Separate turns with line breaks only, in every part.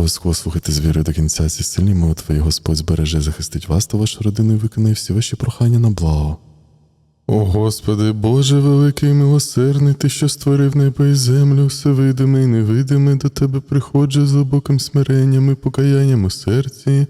Обов'язково слухайте з вірою до кінця ці сильні молитви, і Господь збереже, захистить вас та вашу родину і виконає всі ваші прохання на благо. О Господи, Боже великий і милосердний, Ти, що створив небо і землю, все видиме і невидиме, до Тебе приходжу з глибоким смиренням і покаянням у серці.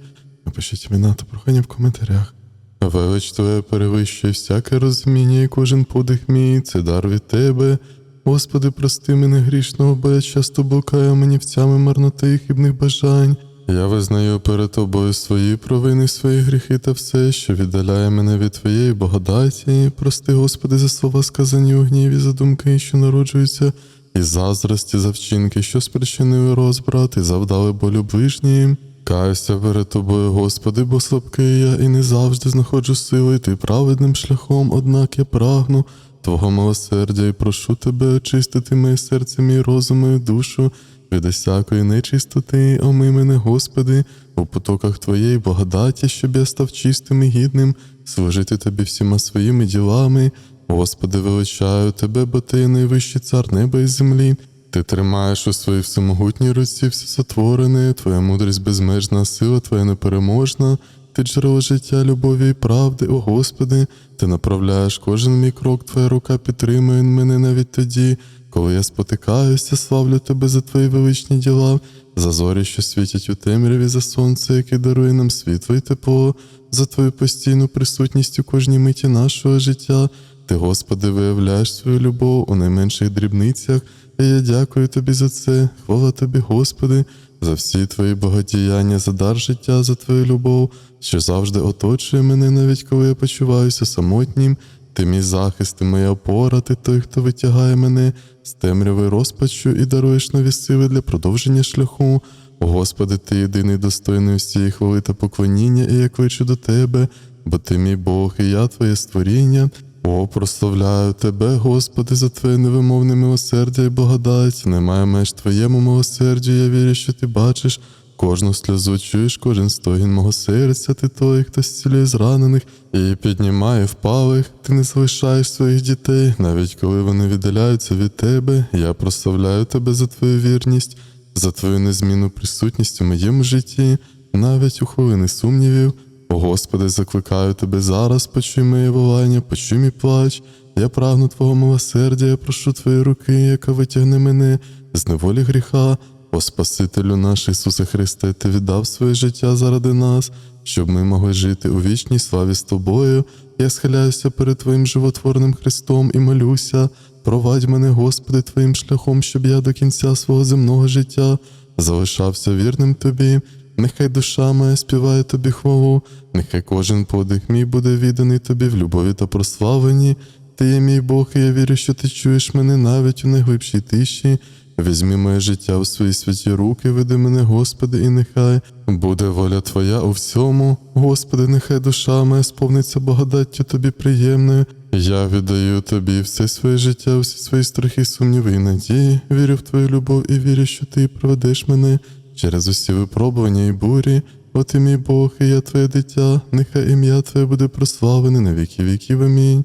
Напишіть імена та прохання в коментарях. Велич Твоя перевищує всяке розуміння, і кожен подих мій це дар від Тебе. Господи, прости мене грішного, бо я часто блукаю манівцями марноти і хибних бажань. Я визнаю перед тобою свої провини, свої гріхи та все, що віддаляє мене від Твоєї благодаті. Прости, Господи, за слова сказані у гніві, за думки, що народжуються, і заздрості за вчинки, що спричинили розбрат і завдали болю ближнім. Каюся перед тобою, Господи, бо слабкий я і не завжди знаходжу сили йти праведним шляхом, однак я прагну Твого милосердя і прошу тебе очистити моє серце, мій розум, мою душу від усякої нечистоти, омий мене, Господи, у потоках Твоєї благодаті, щоб я став чистим і гідним, служити Тобі всіма своїми ділами. Господи, величаю Тебе, бо Ти найвищий цар неба і землі. Ти тримаєш у своїй всемогутній руці все сотворене, Твоя мудрість безмежна, сила Твоя непереможна. Ти джерело життя, любові і правди, о Господи, ти направляєш кожен мій крок, Твоя рука підтримує мене навіть тоді, коли я спотикаюся, славлю Тебе за Твої величні діла, за зорі, що світять у темряві, за сонце, яке дарує нам світло і тепло, за Твою постійну присутність у кожній миті нашого життя. Ти, Господи, виявляєш свою любов у найменших дрібницях, і я дякую Тобі за це. Хвала Тобі, Господи, за всі Твої богодіяння, за дар життя, за Твою любов, що завжди оточує мене, навіть коли я почуваюся самотнім. Ти мій захист, ти моя опора, ти той, хто витягає мене з темряви розпачу і даруєш нові сили для продовження шляху. О Господи, ти єдиний достойний всієї хвали та поклоніння, і я кличу до Тебе, бо ти мій Бог, і я Твоє створіння. О, прославляю Тебе, Господи, за Твоє невимовне милосердя і благодать. Немає меж Твоєму милосердю, я вірю, що Ти бачиш. Кожну сльозу чуєш, кожен стогін мого серця, ти той, хто зцілює зранених і піднімає впалих. Ти не залишаєш своїх дітей, навіть коли вони віддаляються від тебе. Я прославляю тебе за твою вірність, за твою незмінну присутність у моєму житті, навіть у хвилини сумнівів. О Господи, закликаю тебе зараз, почуй моє волання, почуй мій плач. Я прагну Твого милосердя, я прошу Твої руки, яка витягне мене з неволі гріха. О Спасителю наш Ісусе Христе, Ти віддав своє життя заради нас, щоб ми могли жити у вічній славі з Тобою. Я схиляюся перед Твоїм животворним Христом і молюся. Провадь мене, Господи, Твоїм шляхом, щоб я до кінця свого земного життя залишався вірним Тобі. Нехай душа моя співає тобі хвалу, нехай кожен подих мій буде відданий тобі в любові та прославленні. Ти є мій Бог, і я вірю, що ти чуєш мене навіть у найглибшій тиші. Візьми моє життя у свої святі руки, веди мене, Господи, і нехай буде воля Твоя у всьому. Господи, нехай душа моя сповниться благодаттю тобі приємною. Я віддаю тобі все своє життя, всі свої страхи, сумніви і надії. Вірю в Твою любов і вірю, що Ти проведеш мене через усі випробування і бурі. О ти мій Бог, і я Твоє дитя, нехай ім'я Твоє буде прославлене на віки віків. Амінь.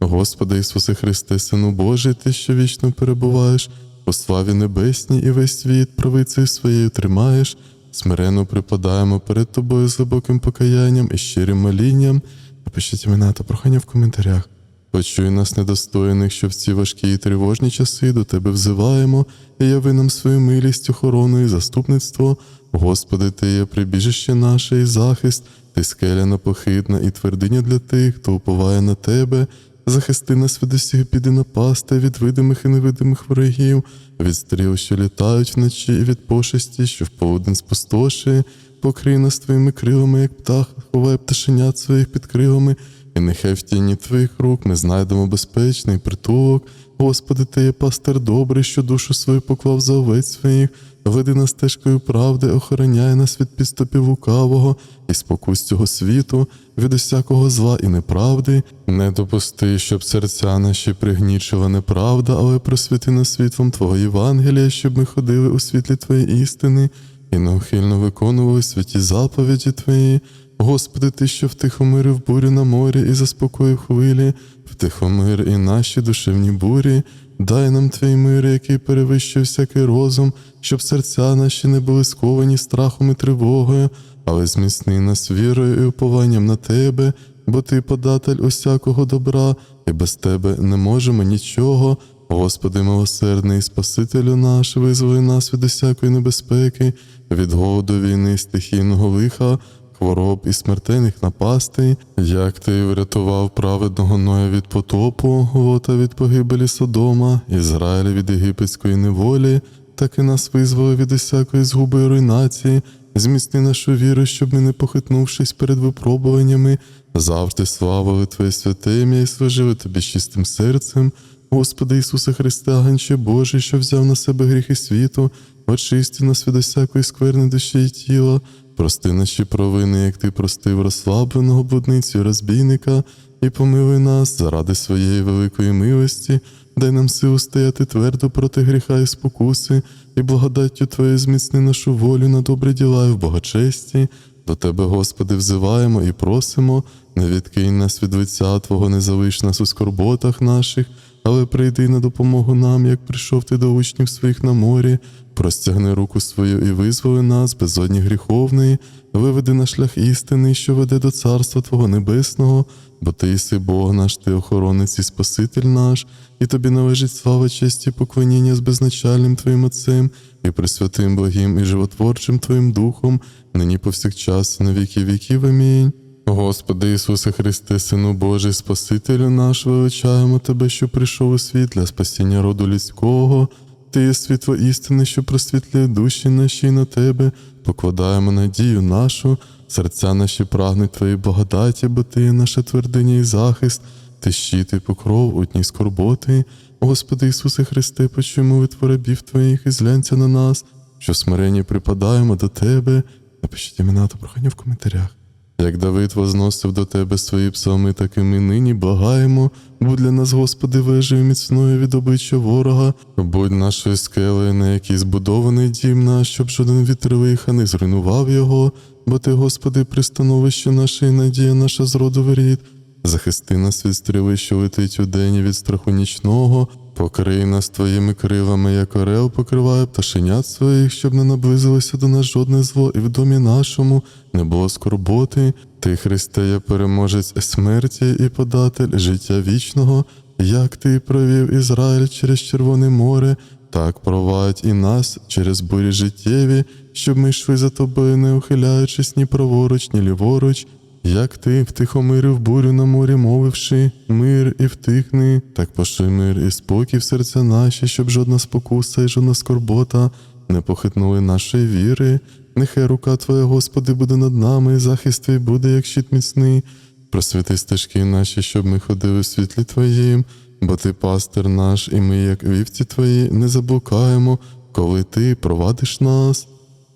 Господи Ісусе Христе, Сину Божий, Ти, що вічно перебуваєш, у славі небесній і весь світ правицею своєю тримаєш, смиренно припадаємо перед Тобою з глибоким покаянням і щирим молінням. Напишіть імена та прохання в коментарях. Почуй нас недостойних, що в ці важкі і тривожні часи до Тебе взиваємо, і яви нам свою милість, охорону і заступництво. Господи, Ти є прибіжище наше і захист, Ти скеля непохитна і твердиня для тих, хто уповає на Тебе. Захисти нас від усіх біди напасти, від видимих і невидимих ворогів, від стріл, що літають вночі, і від пошесті, що в полудень спустошує, покрий нас твоїми крилами, як птах, ховай пташенят своїх під крилами, і нехай в тіні твоїх рук ми знайдемо безпечний притулок. Господи, ти є пастир добрий, що душу свою поклав за овець своїх, веди нас стежкою правди, охороняй нас від підступів лукавого і спокус цього світу, від усякого зла і неправди. Не допусти, щоб серця наші пригнічила неправда, але просвіти нас світлом Твого Євангелія, щоб ми ходили у світлі Твоєї істини і неухильно виконували святі заповіді Твої. Господи, Ти, що втихомирив бурю на морі і заспокоїв хвилі, втихомир і наші душевні бурі, Дай нам твій мир, який перевищує всякий розум, щоб серця наші не були сковані страхом і тривогою, але зміцни нас вірою і упованням на тебе, бо ти податель усякого добра, і без тебе не можемо нічого. Господи, милосердний Спасителю наш, визволи нас від усякої небезпеки, від голоду війни, стихійного лиха, хвороб і смертельних напастей, як ти врятував праведного Ноя від потопу, Лота від погибелі Содома, Ізраїля від єгипетської неволі, так і нас визволи від усякої згуби і руйнації, зміцни нашу віру, щоб ми, не похитнувшись перед випробуваннями, завжди славили Твоє святе ім'я і служили Тобі чистим серцем. Господи Ісусе Христе, Агнче Божий, що взяв на себе гріхи світу, очисти нас від усякої скверни душі і тіла, прости наші провини, як ти простив розслабленого блудницю і розбійника, і помилуй нас заради своєї великої милості, дай нам силу стояти твердо проти гріха і спокуси, і благодаттю Твоєю зміцни нашу волю на добрі діла і в богочесті. До Тебе, Господи, взиваємо і просимо, не відкинь нас від лиця Твого, не залиш нас у скорботах наших, але прийди на допомогу нам, як прийшов ти до учнів своїх на морі, простягни руку свою і визволи нас, безодні гріховної, виведи на шлях істини, що веде до Царства Твого Небесного, бо Ти єси Бог наш, Ти охоронець і Спаситель наш, і тобі належить слава, честь і поклоніння з безначальним Твоїм Отцем, і пресвятим благим і животворчим Твоїм Духом, нині повсякчас, на віки віків. Амінь. Господи Ісусе Христе, Сину Божий, Спасителю наш, величаємо Тебе, що прийшов у світ для спасіння роду людського. Ти є світло істини, що просвітлює душі наші і на Тебе, покладаємо надію нашу, серця наші прагнуть Твоїй благодаті, бо Ти є наша твердиня і захист, Ти щит і покров у дні скорботи. Господи Ісусе Христе, почуй молитву рабів Твоїх і зглянься на нас, що в смиренні припадаємо до Тебе. Напишіть імена та прохання в коментарях. Як Давид возносив до тебе свої псалми, так і ми нині благаємо. Будь для нас, Господи, вежею міцною від обличчя ворога, будь нашою скелею, на якій збудований дім наш, щоб жоден вітер лиха не зруйнував його, бо Ти, Господи, пристановище наше і надія наша з роду рід. Захисти нас від стріли, що летить удень і від страху нічного, покрий нас твоїми крилами, як орел покриває пташенят своїх, щоб не наблизилося до нас жодне зло, і в домі нашому не було скорботи. Ти, Христе, є переможець смерті і податель життя вічного, як ти провів Ізраїль через Червоне море, так провадь і нас через бурі життєві, щоб ми йшли за тобою, не ухиляючись ні праворуч, ні ліворуч. Як ти втихомирив бурю на морі, мовивши мир і втихни, так пошли мир і спокій в серця наші, щоб жодна спокуса і жодна скорбота не похитнули нашої віри. Нехай рука Твоя, Господи, буде над нами, і захист Твій буде, як щит міцний. Просвіти стежки наші, щоб ми ходили в світлі Твоїм, бо Ти пастир наш, і ми, як вівці Твої, не заблукаємо, коли Ти провадиш нас.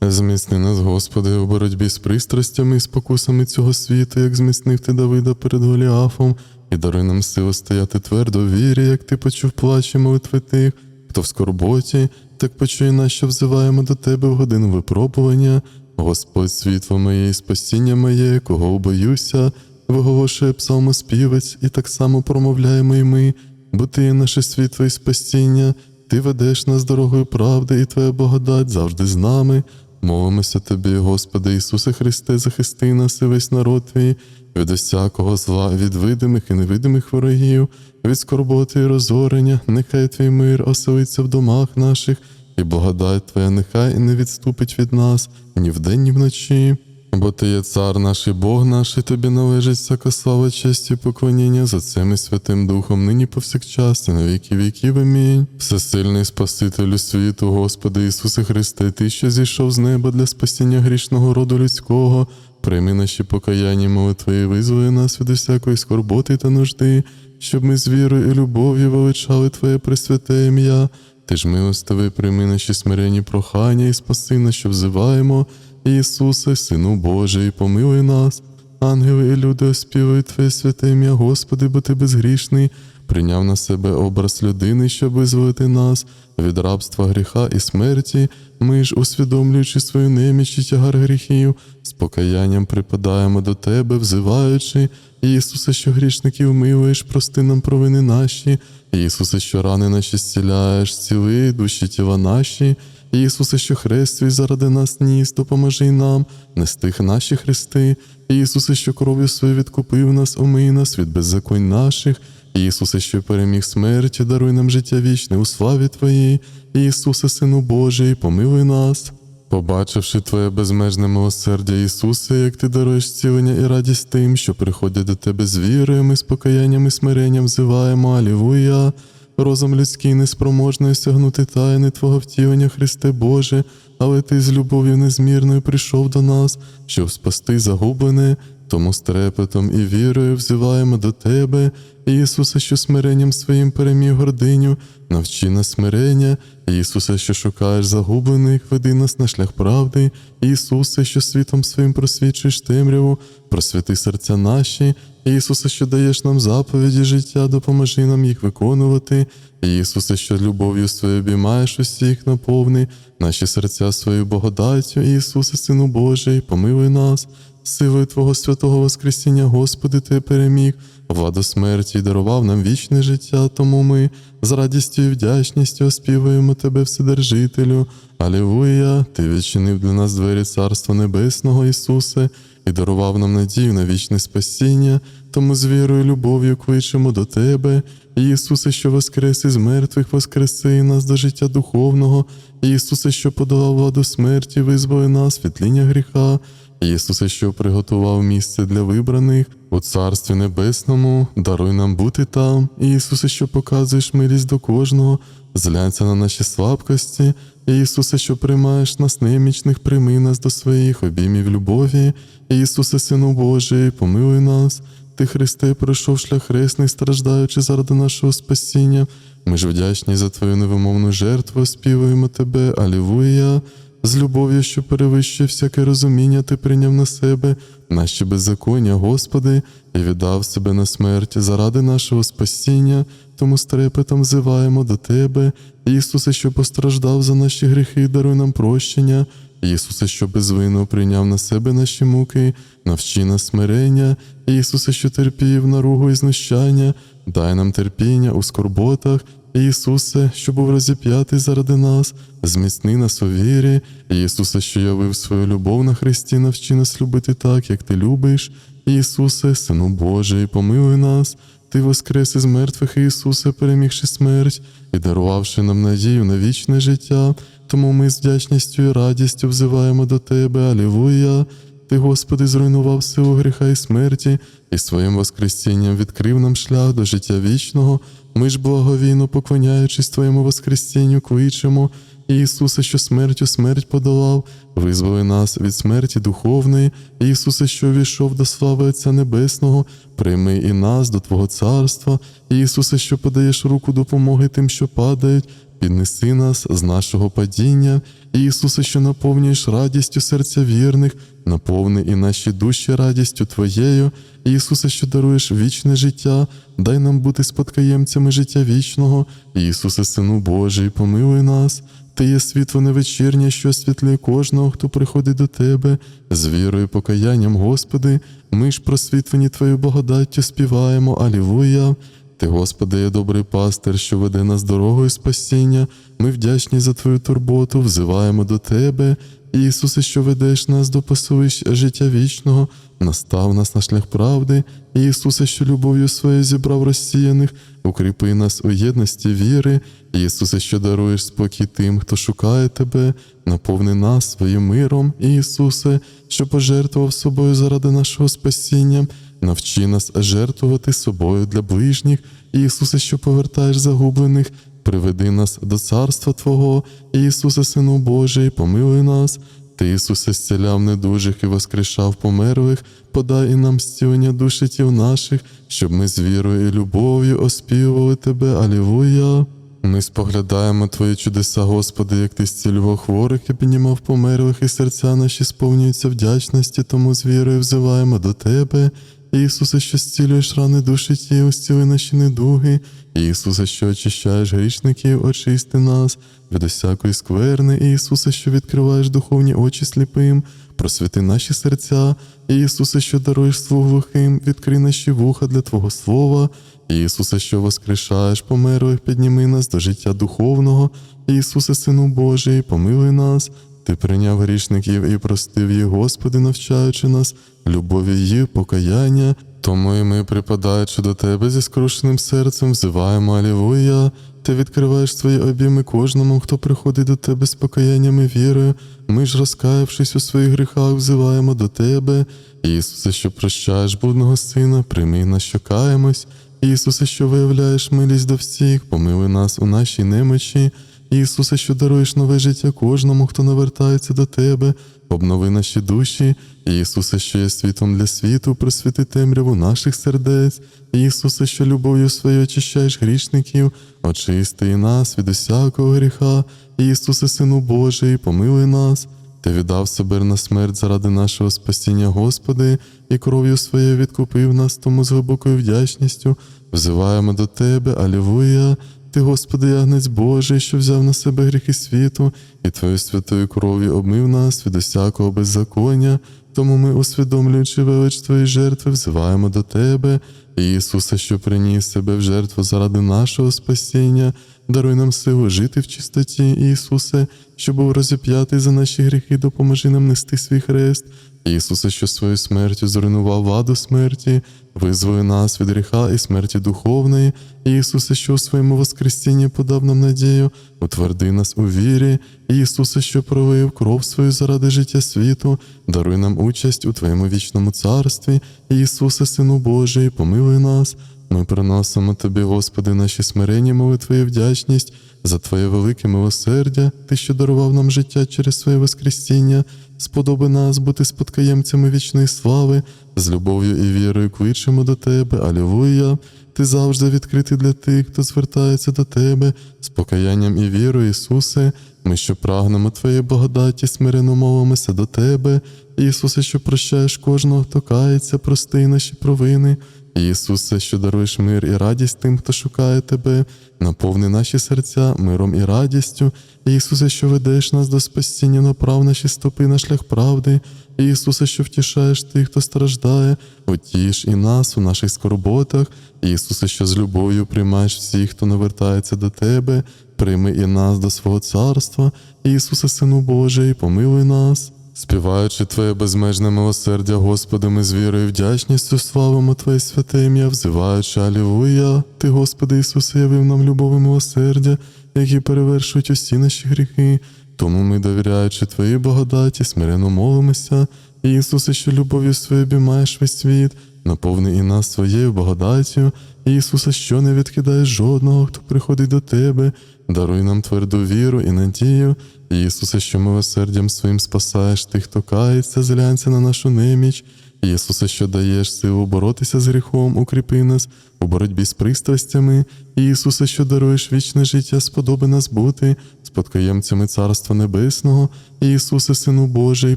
Зміцни нас, Господи, у боротьбі з пристрастями і спокусами цього світу, як зміцнив ти Давида перед Голіафом, і даруй нам силу стояти твердо в вірі, як ти почув плач молитви тих, хто в скорботі, так почуй нас, що взиваємо до тебе в годину випробування. Господь, світло моє і спасіння моє, кого боюся, виголошує псалмоспівець, і так само промовляємо і ми, бо ти є наше світло і спасіння, ти ведеш нас дорогою правди, і твоя благодать завжди з нами. Молимося тобі, Господи Ісусе Христе, захисти нас і весь народ твій від усякого зла, від видимих і невидимих ворогів, від скорботи і розорення, нехай твій мир оселиться в домах наших, і благодать Твоя нехай не відступить від нас ні вдень, ні вночі. Бо ти є цар наш і Бог наш, і тобі належить всяка слава, честь і поклоніння за цим і Святим Духом, нині повсякчас, і на віки віків. Амінь. Всесильний Спасителю світу, Господи Ісусе Христе, Ти, що зійшов з неба для спасіння грішного роду людського, прийми наші покаяння, молитви, і визволи нас від усякої скорботи та нужди, щоб ми з вірою і любов'ю величали Твоє пресвяте ім'я. Ти ж милостивий, прийми наші смиренні прохання і спаси нас, що взиваємо. Ісусе, Сину Божий, помилуй нас. Ангели і люди оспівують Твоє святе ім'я, Господи, бо Ти безгрішний. прийняв на себе образ людини, щоб визволити нас від рабства гріха і смерті. Ми ж, усвідомлюючи свою неміч і тягар гріхів, з покаянням припадаємо до Тебе, взиваючи, Ісусе, що грішників милуєш, прости нам провини наші, Ісусе, що рани наші зціляєш, зціли душі тіла наші. Ісусе, що хрест твій заради нас ніс, допоможи нам нести наші хрести. Ісусе, що кров'ю своєю відкупив нас, омий нас від беззаконь наших. Ісусе, що переміг смерть, даруй нам життя вічне у славі Твоїй. Ісусе, Сину Божий, помилуй нас. Побачивши Твоє безмежне милосердя, Ісусе, як Ти даруєш цілення і радість тим, що приходять до Тебе з вірою, ми з покаянням і смиренням взиваємо Алілуя. Розум людський неспроможний осягнути тайни Твого втілення, Христе Боже, але Ти з любов'ю незмірною прийшов до нас, щоб спасти загублене, тому з трепетом і вірою взиваємо до Тебе, Ісусе, що смиренням своїм переміг гординю, навчи нас смирення, Ісусе, що шукаєш загублених, веди нас на шлях правди, Ісусе, що світом своїм просвічуєш темряву, просвіти серця наші, Ісусе, що даєш нам заповіді життя, допоможи нам їх виконувати. Ісусе, що любов'ю своєю обіймаєш усіх, наповни наші серця своєю благодаттю, Ісусе, Сину Божий, помилуй нас, силою Твого святого Воскресіння, Господи, Ти переміг, владу смерті й дарував нам вічне життя, тому ми з радістю і вдячністю оспівуємо Тебе, Вседержителю. Алілуя, Ти відчинив для нас двері Царства Небесного, Ісусе, і дарував нам надію на вічне спасіння, тому з вірою і любов'ю кличемо до Тебе, Ісусе, що воскрес із мертвих, воскреси нас до життя духовного, Ісусе, що подолав владу смерті, визволи нас від тління гріха, Ісусе, що приготував місце для вибраних у Царстві Небесному, даруй нам бути там, Ісусе, що показуєш милість до кожного, зглянься на наші слабкості, Ісусе, що приймаєш нас немічних, прийми нас до своїх обіймів любові, Ісусе, Сину Божий, помилуй нас. Ти, Христе, пройшов шлях хресний, страждаючи заради нашого спасіння. Ми ж вдячні за Твою невимовну жертву, співаємо Тебе, Алілуя. З любов'ю, що перевищує всяке розуміння, Ти прийняв на себе наші беззаконня, Господи, і віддав себе на смерть заради нашого спасіння, тому з трепетом взиваємо до Тебе, Ісусе, що постраждав за наші гріхи, даруй нам прощення. Ісусе, що безвинно прийняв на себе наші муки, навчи нас смирення, Ісусе, що терпів наругу і знущання, дай нам терпіння у скорботах, Ісусе, що був розіп'ятий заради нас, зміцни нас у вірі, Ісусе, що явив свою любов на Христі, навчи нас любити так, як Ти любиш, Ісусе, Сину Божий, помилуй нас. Ти воскрес із мертвих, Ісусе, перемігши смерть і дарувавши нам надію на вічне життя. Тому ми з вдячністю і радістю взиваємо до Тебе, Алілуя. Ти, Господи, зруйнував силу гріха і смерті, і своїм Воскресінням відкрив нам шлях до життя вічного. Ми ж благовійно поклоняючись Твоєму Воскресінню, кличемо, Ісусе, що смертю смерть подолав, визволи нас від смерті духовної, Ісусе, що війшов до слави Отця Небесного, прийми і нас до Твого царства, Ісусе, що подаєш руку допомоги тим, що падають, піднеси нас з нашого падіння, Ісусе, що наповнюєш радістю серця вірних, наповни і наші душі радістю Твоєю, Ісусе, що даруєш вічне життя, дай нам бути спадкоємцями життя вічного, Ісусе, Сину Божий, помилуй нас. Ти є світло невечірнє, що освітлює кожного, хто приходить до Тебе, з вірою і покаянням, Господи, ми ж просвітлені Твою благодаттю співаємо, Алілуя. Ти, Господи, є добрий пастир, що веде нас дорогою спасіння. Ми вдячні за Твою турботу, взиваємо до Тебе. Ісусе, що ведеш нас до пасовища життя вічного, настав нас на шлях правди, Ісусе, що любов'ю своєю зібрав розсіяних, укріпи нас у єдності віри, Ісусе, що даруєш спокій тим, хто шукає Тебе, наповни нас своїм миром, Ісусе, що пожертвував собою заради нашого спасіння. Навчи нас жертвувати собою для ближніх, Ісусе, що повертаєш загублених, приведи нас до царства Твого, Ісусе, Сину Божий, помилуй нас. Ти, Ісусе, зціляв недужих і воскрешав померлих, подай і нам зцілення душі тіл наших, щоб ми з вірою і любов'ю оспівували Тебе, Алілуя. Ми споглядаємо Твої чудеса, Господи, як Ти зцілював хворих і піднімав померлих, і серця наші сповнюються вдячності, тому з вірою взиваємо до Тебе. Ісусе, що зцілюєш рани душі ті, зціли наші недуги. Ісусе, що очищаєш грішників, очисти нас від усякої скверни. Ісусе, що відкриваєш духовні очі сліпим, просвіти наші серця. Ісусе, що даруєш слух глухим, відкрий наші вуха для Твого Слова. Ісусе, що воскрешаєш померлих, підніми нас до життя духовного. Ісусе, Сину Божий, помилуй нас. Ти прийняв грішників і простив їх, Господи, навчаючи нас любові їх, покаяння. Тому і ми, припадаючи до Тебе зі скрушеним серцем, взиваємо Алілуя. Ти відкриваєш свої обійми кожному, хто приходить до Тебе з покаянням і вірою. Ми ж, розкаявшись у своїх гріхах, взиваємо до Тебе. Ісусе, що прощаєш блудного сина, прийми нас, що каємось. Ісусе, що виявляєш милість до всіх, помилуй нас у нашій немочі. Ісусе, що даруєш нове життя кожному, хто навертається до Тебе, обнови наші душі, Ісусе, що є світом для світу, просвіти темряву наших сердець, Ісусе, що любов'ю своєю очищаєш грішників, очисти нас від усякого гріха, Ісусе, Сину Божий, помилуй нас. Ти віддав себе на смерть заради нашого спасіння, Господи, і кров'ю своєю відкупив нас, тому з глибокою вдячністю взиваємо до Тебе, Алілуя. Ти, Господи, ягнець Божий, що взяв на себе гріхи світу, і Твоєю святою кров'ю обмив нас від усякого беззаконня. Тому ми, усвідомлюючи велич Твої жертви, взиваємо до Тебе, Ісуса, що приніс себе в жертву заради нашого спасіння, даруй нам силу жити в чистоті, Ісусе, що був розіп'ятий за наші гріхи, допоможи нам нести свій хрест. Ісусе, що своєю смертю зруйнував владу смерті, визволи нас від гріха і смерті духовної. Ісусе, що у своєму воскресінні подав нам надію, утверди нас у вірі. Ісусе, що пролив кров свою заради життя світу, даруй нам участь у Твоєму вічному царстві. Ісусе, Сину Божий, помилуй нас. Ми приносимо Тобі, Господи, наші смиренні молитви і вдячність за Твоє велике милосердя, Ти, що дарував нам життя через своє Воскресіння, сподоби нас бути спадкоємцями вічної слави, з любов'ю і вірою кличемо до Тебе, Алілуя. Ти завжди відкритий для тих, хто звертається до Тебе з покаянням і вірою, Ісусе. Ми, що прагнемо Твоєї благодаті, смирено молимося до Тебе, Ісусе, що прощаєш кожного, хто кається, прости наші провини. Ісусе, що даруєш мир і радість тим, хто шукає Тебе, наповни наші серця миром і радістю. Ісусе, що ведеш нас до спасіння, направ наші стопи на шлях правди. Ісусе, що втішаєш тих, хто страждає, утіш і нас у наших скорботах. Ісусе, що з любов'ю приймаєш всіх, хто навертається до Тебе, прийми і нас до свого царства. Ісусе, Сину Божий, помилуй нас. Співаючи Твоє безмежне милосердя, Господи, ми з вірою і вдячністю славимо Твоє святе ім'я, взиваючи Алілуя. Ти, Господи Ісусе, явив нам любов і милосердя, які перевершують усі наші гріхи. Тому ми, довіряючи Твоїй благодаті, смиренно молимося. Ісусе, що любов'ю своєю обіймаєш весь світ, наповни і нас своєю благодаттю. Ісусе, що не відкидаєш жодного, хто приходить до Тебе, даруй нам тверду віру і надію. Ісусе, що милосердям своїм спасаєш тих, хто кається, зглянься на нашу неміч. Ісусе, що даєш силу боротися з гріхом, укріпи нас у боротьбі з пристрастями. Ісусе, що даруєш вічне життя, сподоби нас бути спадкоємцями Царства Небесного. Ісусе, Сину Божий,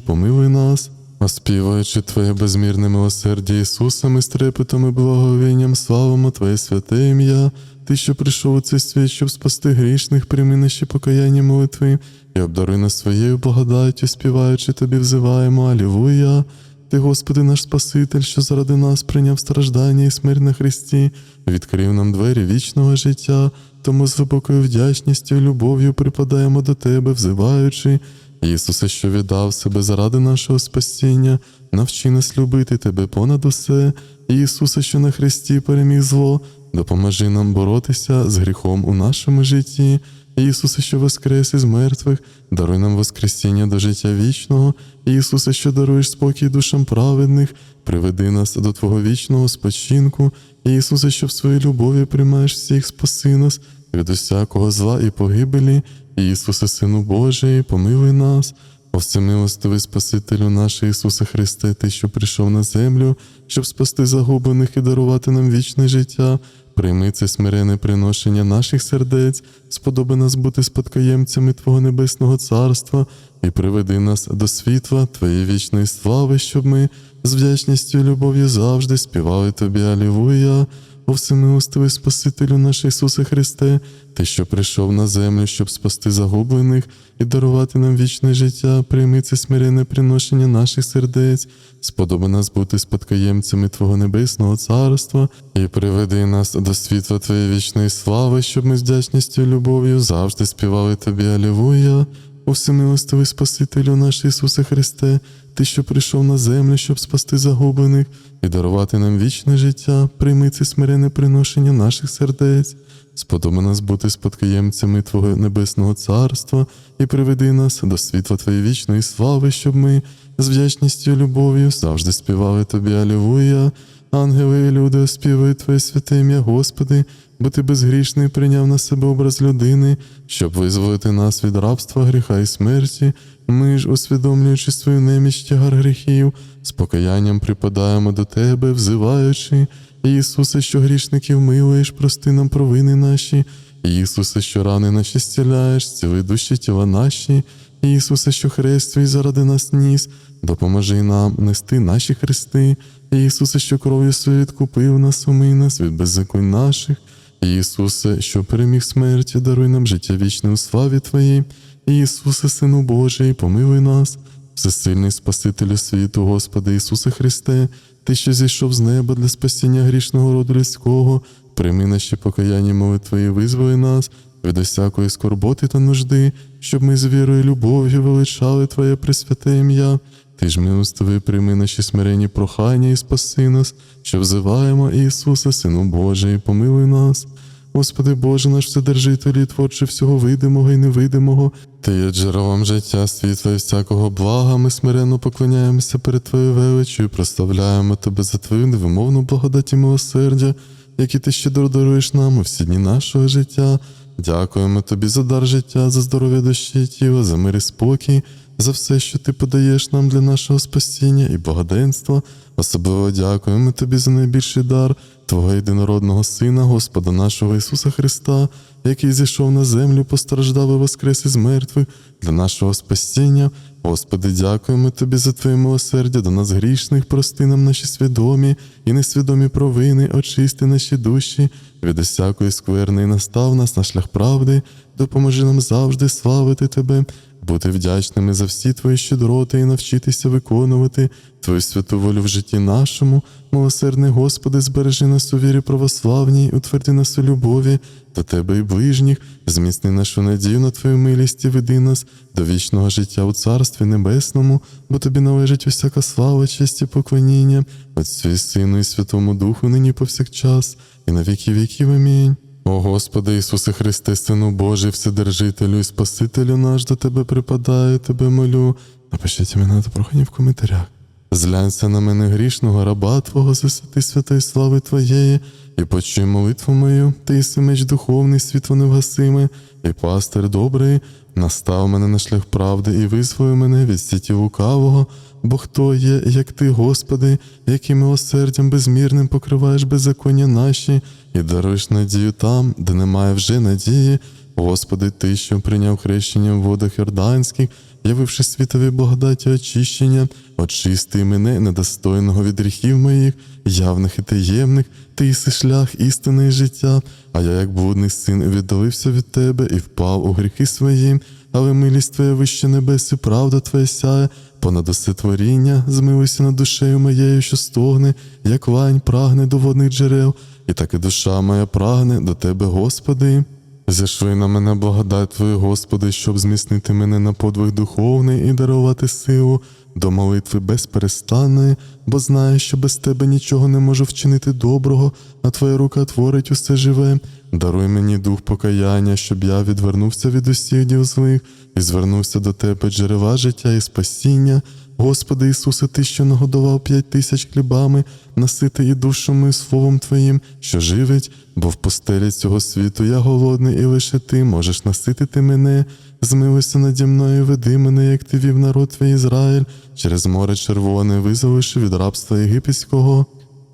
помилуй нас. Оспіваючи Твоє безмірне милосердя Ісуса, ми з трепетом і благовінням славимо Твоє святе ім'я. Ти, що прийшов у цей світ, щоб спасти грішних, прийми наші покаяння молитви і обдаруй нас своєю благодаттю, співаючи Тобі, взиваємо Алілуя. Ти, Господи, наш Спаситель, що заради нас прийняв страждання і смерть на Христі, відкрив нам двері вічного життя, тому з глибокою вдячністю і любов'ю припадаємо до Тебе, взиваючи. Ісусе, що віддав себе заради нашого спасіння, навчи нас любити Тебе понад усе. Ісусе, що на Христі переміг зло, допоможи нам боротися з гріхом у нашому житті. Ісусе, що воскрес із мертвих, даруй нам Воскресіння до життя вічного. Ісусе, що даруєш спокій душам праведних, приведи нас до Твого вічного спочинку. Ісусе, що в своїй любові приймаєш всіх, спаси нас від усякого зла і погибелі. Ісусе, Сину Божий, помилуй нас. О всемилостивий Спасителю наш Ісусе Христе, Ти, що прийшов на землю, щоб спасти загублених і дарувати нам вічне життя, Прийми це смирене приношення наших сердець, сподоби нас бути спадкоємцями Твого Небесного Царства і приведи нас до світла Твоєї вічної слави, щоб ми з вдячністю і любов'ю завжди співали Тобі Алілуя. О всемилостивий Спасителю наш Ісусе Христе, Ти, що прийшов на землю, щоб спасти загублених і дарувати нам вічне життя, прийми це смирене приношення наших сердець, сподоби нас бути спадкоємцями Твого Небесного Царства і приведи нас до світла Твоєї вічної слави, щоб ми з вдячністю і любов'ю завжди співали Тобі Алілуя. О всемилостивий Спасителю наш Ісусе Христе, Ти, що прийшов на землю, щоб спасти загублених і дарувати нам вічне життя, прийми це смирене приношення наших сердець, сподоби нас бути спадкоємцями Твого Небесного Царства і приведи нас до світла Твоєї вічної слави, щоб ми з вдячністю і любов'ю завжди співали Тобі Алілуя. Ангели і люди, оспівують Твоє святе ім'я, Господи, бо Ти безгрішний прийняв на себе образ людини, щоб визволити нас від рабства, гріха і смерті. Ми ж, усвідомлюючи свою неміч тягар гріхів, з покаянням припадаємо до Тебе, взиваючи, Ісусе, що грішників милуєш, прости нам провини наші, Ісусе, що рани наші зціляєш, зціли душі тіла наші, Ісусе, що хрест твій заради нас ніс, допоможи нам нести наші хрести, Ісусе, що кров'ю своєю відкупив нас, умий нас від беззаконь наших, Ісусе, що переміг смерті, даруй нам життя вічне у славі Твоїй, Ісусе, Сину Божий, помилуй нас, всесильний Спасителю світу, Господи Ісусе Христе, Ти, що зійшов з неба для спасіння грішного роду людського, прийми наші покаяння і молитви і визволи нас від усякої скорботи та нужди, щоб ми з вірою і любов'ю величали Твоє пресвяте ім'я. Ти ж милостивий, прийми наші смиренні прохання і спаси нас, що взиваємо Ісуса, Сину Божий, помилуй нас. Господи Боже наш Вседержитель і творче всього видимого і невидимого, Ти є джерелом життя, світла і всякого блага, ми смиренно поклоняємося перед Твоєю величчю і прославляємо Тебе за Твою невимовну благодать і милосердя, які ти щедро даруєш нам у всі дні нашого життя. Дякуємо Тобі за дар життя, за здоров'я душі тіла, за мир і спокій, за все, що ти подаєш нам для нашого спасіння і благоденства. Особливо дякуємо Тобі за найбільший дар Твого єдинородного Сина, Господа нашого Ісуса Христа, який зійшов на землю, постраждав і воскрес із мертвих для нашого спасіння. Господи, дякуємо Тобі за Твоє милосердя. До нас грішних, прости нам наші свідомі і несвідомі провини, очисти наші душі від усякої скверни. І настав нас на шлях правди, допоможи нам завжди славити Тебе, бути вдячними за всі Твої щедроти і навчитися виконувати Твою святу волю в житті нашому. Милосердний Господи, збережи нас у вірі православній, утверди нас у любові до Тебе і ближніх, зміцни нашу надію на Твою милість і веди нас до вічного життя у Царстві Небесному, бо Тобі належить усяка слава, честь і поклоніння, Отцю і Сину і Святому Духу, нині повсякчас, і на віки віків. Амінь. О Господи Ісусе Христе, Сину Божий, Вседержителю і Спасителю наш до Тебе припадаю, Тебе молю. Напишіть імена та прохання в коментарях. Зглянься на мене грішного раба Твого, засвяти святої слави Твоєї, і почуй молитву мою, ти єси меч духовний, світло невгасиме, і пастир добрий, настав мене на шлях правди і визволи мене від сіті лукавого, бо хто є, як ти, Господи, яким милосердям безмірним покриваєш беззаконня наші, і даруєш надію там, де немає вже надії. Господи, Ти, що прийняв хрещення в водах Йорданських, явивши світові благодаті очищення, очисти мене недостойного від гріхів моїх, явних і таємних, ти єси шлях істини і життя, а я, як блудний син, віддалився від тебе і впав у гріхи свої, але милість Твоя вище небес і правда Твоя сяє, понад усе творіння, змилися над душею моєю, що стогне, як лань прагне до водних джерел, і так і душа моя прагне до Тебе, Господи. Зішли на мене благодать Твою, Господи, щоб зміцнити мене на подвиг духовний і дарувати силу до молитви безперестанної, бо знаю, що без Тебе нічого не можу вчинити доброго, а Твоя рука творить усе живе. Даруй мені дух покаяння, щоб я відвернувся від усіх діл злих і звернувся до Тебе, джерела життя і спасіння. Господи Ісусе, Ти, що нагодував п'ять тисяч хлібами, насити і душу мою словом Твоїм, що живить, бо в пустелі цього світу я голодний, і лише Ти можеш наситити мене. Змилуйся наді мною, веди мене, як ти вів народ твій Ізраїль, через море червоне, визволивши від рабства єгипетського.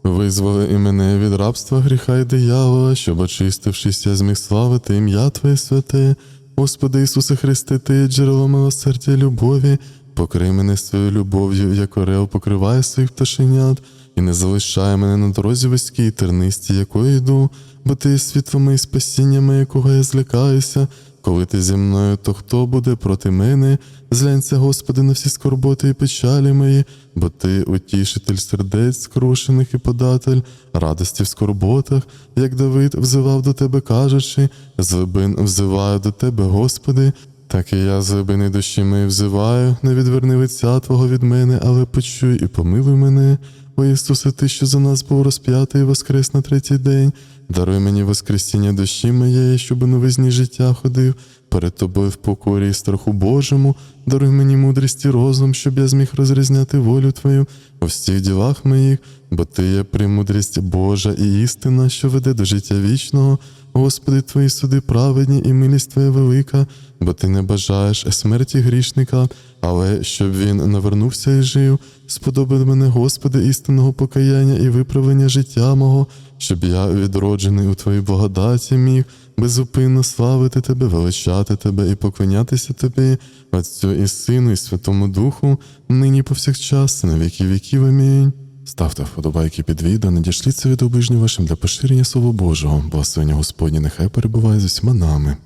Визволи і мене від рабства гріха й диявола, щоб очистившись, я зміг славити ім'я Твоє святе. Господи Ісусе Христе, Ти джерело милосердя й любові, покрий мене своєю любов'ю, як орел покриває своїх пташенят, і не залишай мене на дорозі вузькій тернисті, якою йду, бо ти є світлом і спасіннями, якого я злякаюся. Коли ти зі мною, то хто буде проти мене? Зглянься, Господи, на всі скорботи і печалі мої, бо ти утішитель сердець скрушених і податель, радості в скорботах, як Давид взивав до тебе, кажучи, з взиваю до тебе, Господи, так і я з глибини душі моєї взиваю, не відверни лиця Твого від мене, але почуй і помилуй мене. О Ісусе, Ти, що за нас був розп'ятий воскрес на третій день, даруй мені воскресіння душі моєї, щоб у новизні життя ходив, перед тобою в покорі і страху Божому, даруй мені мудрість і розум, щоб я зміг розрізняти волю Твою у всіх ділах моїх, бо Ти є премудрість Божа і істина, що веде до життя вічного. Господи, Твої суди праведні і милість Твоя велика, бо Ти не бажаєш смерті грішника, але щоб він навернувся і жив, сподоби мене, Господи, істинного покаяння і виправлення життя мого, щоб я, відроджений у Твоїй благодаті, міг безупинно славити Тебе, величати Тебе і поклонятися Тобі, Отцю і Сину, і Святому Духу, нині повсякчас, на віки віків. Амінь. Ставте вподобайки під відео, надішліться від обижню вашим для поширення Слова Божого. Благословення Господні нехай перебуває з усіма нами.